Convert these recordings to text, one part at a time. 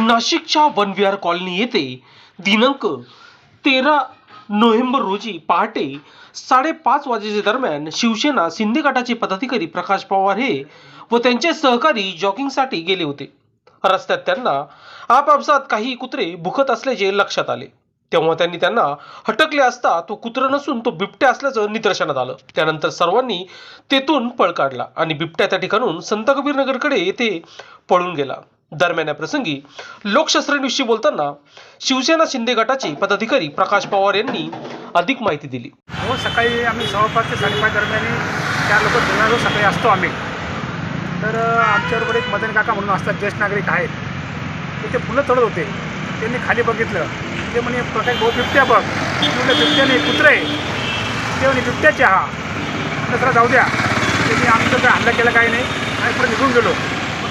नाशिकच्या वनविहार कॉलनी येथे दिनांक तेरा नोव्हेंबर रोजी पहाटे साडेपाच वाजेच्या दरम्यान शिवसेना शिंदे गटाचे पदाधिकारी प्रकाश पवार हे व त्यांचे सहकारी जॉगिंगसाठी गेले होते. रस्त्यात त्यांना आपापसात काही कुत्रे भुकत असल्याचे लक्षात आले. तेव्हा त्यांनी त्यांना हटकले असता तो कुत्र नसून तो बिबट्या असल्याचं निदर्शनात आलं. त्यानंतर सर्वांनी तेथून पळ काढला आणि बिबट्या त्या ठिकाणून संत कबीरनगरकडे येथे पळून गेला. दरम्यान या प्रसंगी लोकशास्त्र बोलताना शिवसेना शिंदे गटाचे पदाधिकारी प्रकाश पवार यांनी अधिक माहिती दिली. हो सकाळी आम्ही सव्वापाच ते साडेपाच दरम्यान चार लोक फिरणार सकाळी असतो आम्ही. तर आमच्याबरोबर एक मदन काका म्हणून असतात ज्येष्ठ नागरिक आहेत. ते ते फुलं चढत होते. त्यांनी खाली बघितलं. ते म्हणे प्रकाश भाऊ बिबट्या बघ. मी म्हटलं बिबट्या नाही आहे. ते म्हणे बिबट्याचे हा. दसरा जाऊ द्या. त्यांनी आमचं काय हल्ला केला काही नाही. आणि पुढे निघून गेलो.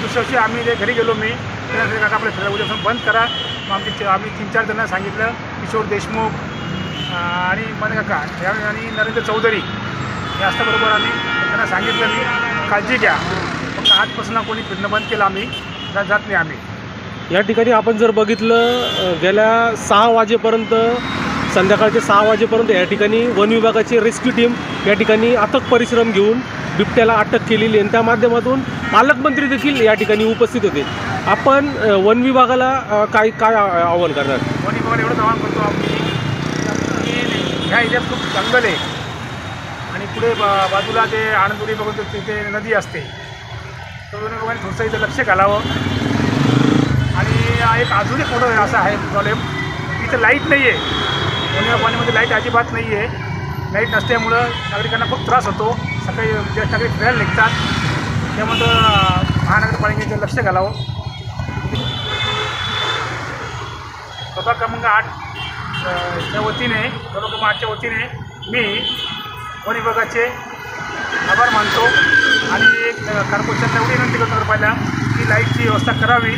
दुसऱ्याशी आम्ही ते घरी गेलो मी. त्यानंतर काका आपल्या फिरायला उद्यापासून बंद करा. मग आमची आम्ही तीन चार जणांना सांगितलं किशोर देशमुख आणि मन काका या आणि नरेंद्र चौधरी. हे असल्याबरोबर आम्ही. त्यांना सांगितलं मी काळजी घ्या. फक्त आजपासून कोणी फिरणं बंद केलं आम्ही. जा- जात नाही आम्ही. या ठिकाणी आपण जर बघितलं गेल्या सहा वाजेपर्यंत संध्याकाळचे सहा वाजेपर्यंत या ठिकाणी वन विभागाची रेस्क्यू टीम या ठिकाणी अथक परिश्रम घेऊन बिबट्याला अटक केलेली आणि त्या माध्यमातून पालकमंत्री देखील या ठिकाणी उपस्थित होते. आपण वन विभागाला काय काय आव्हान करणार? वन विभागाला एवढंच आव्हान करतो आम्ही. की ह्या एरियात खूप जंगल आहे. आणि पुढे बा बाजूला ते आनंदपुरी बघून तिथे नदी असते. तर लोकांनी थोडंसं इथं लक्ष घालावं. आणि एक अजून एक मोठं असं आहे प्रॉब्लेम इथं लाइट नाही आहे वन विभागामध्ये लाइट अजिबात नाही आहे लाइट नसल्यामुळं नागरिकांना खूप त्रास होतो. सकाळी ज्या सकाळी फिरायला निघतात त्यामुळं महानगरपालिकेचं लक्ष घालावं. प्रभाग क्रमांक आठ वतीने प्रभाग क्रमांक आठच्या वतीने मी वन विभागाचे आभार मानतो आणि एक कार्पोरेशनला एवढी विनंती करतो पाहिला की लाईटची व्यवस्था करावी.